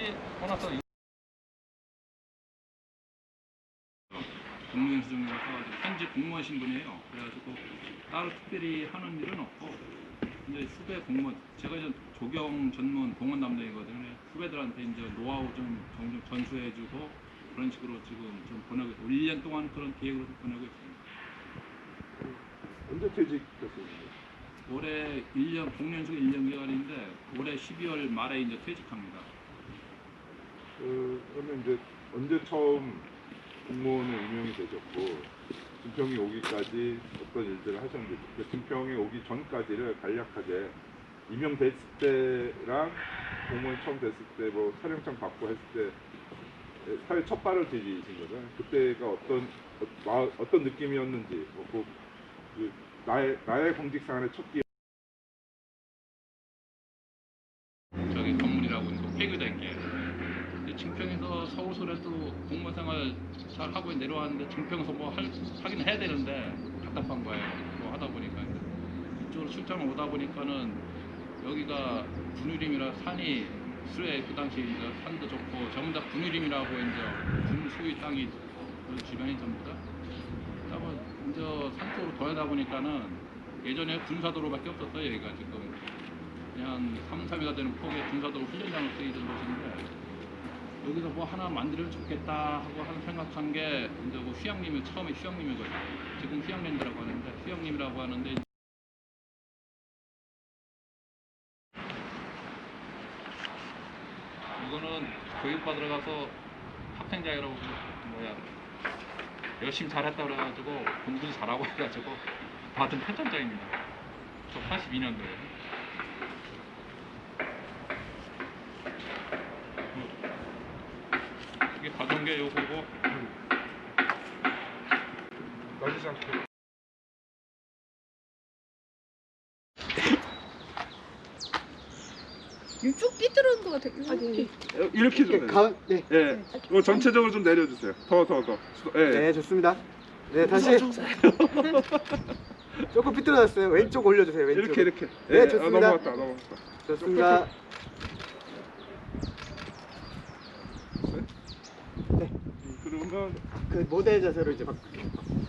보너스까지 보너스 공무원 수준에서 현재 공무원 신 분이에요. 그래가지고 따로 특별히 하는 일은 없고 이제 후배 공무원 제가 이제 조경 전문 공무원 담당이거든요. 후배들한테 이제 노하우 좀 종종 전수해주고 그런 식으로 지금 좀 보내고 있어요. 1년 동안 그런 계획으로 좀 보내고 있습니다. 언제 퇴직했어요? 올해 1년 공연수 1년 기간인데 올해 12월 말에 이제 퇴직합니다. 그, 그러면 이제 언제 처음 공무원에 임명이 되셨고 증평이 오기까지 어떤 일들을 하셨는지 그 증평이 오기 전까지를 간략하게 임명됐을 때랑 공무원 처음 됐을 때 뭐 사령장 받고 했을 때 사회 첫 발을 디디신 거죠. 그때가 어떤 어, 마- 어떤 느낌이었는지 뭐 그, 그 나의 나의 공직 생활의 첫 기회 저기 건물이라고 있고 폐교된 게. 근데 증평에서 서울서울에도 공무원 생활 잘 하고 내려왔는데 증평에서 뭐 할, 하긴 해야 되는데 답답한 거예요. 뭐 하다 보니까 이쪽으로 출장을 오다 보니까는 여기가 분유림이라 산이 수에 그 당시 이제 산도 좋고 전부 다 분유림이라고 이제 군 소유 땅이 그 주변이 전부 다. 그다음에 이제 산 쪽으로 돌아다 보니까는 예전에 군사도로밖에 없었어요 여기가 지금 그냥 3, 3위가 되는 폭의 군사도로 훈련장을 쓰이던 곳인데 여기서 뭐 하나 만들면 좋겠다 하고 한 생각한 게 이제 뭐 휴양림이 처음에 휴양림이거든요. 지금 휴양랜드라고 하는데 휴양림이라고 하는데 이거는 교육받으러 가서 학생자유라고 뭐야 열심히 잘했다 그래가지고 공부 잘하고 해가지고 받은 패턴장입니다. 저 82년도에. 이게 가정계 요거고 나지지 않게 쭉 삐뚤어진 것 같아요. 아니, 이렇게 좀 가, 네. 예, 이거 전체적으로 좀 내려주세요. 더, 더, 더. 예. 네, 좋습니다. 네, 다시. 조금 삐뚤어졌어요. 왼쪽 올려주세요. 왼쪽. 이렇게, 이렇게. 네, 예, 아, 좋습니다. 넘어갔다, 넘어갔다. 좋습니다. 네. 음, 그러면 그 모델 자세로 이제 바꿀게요.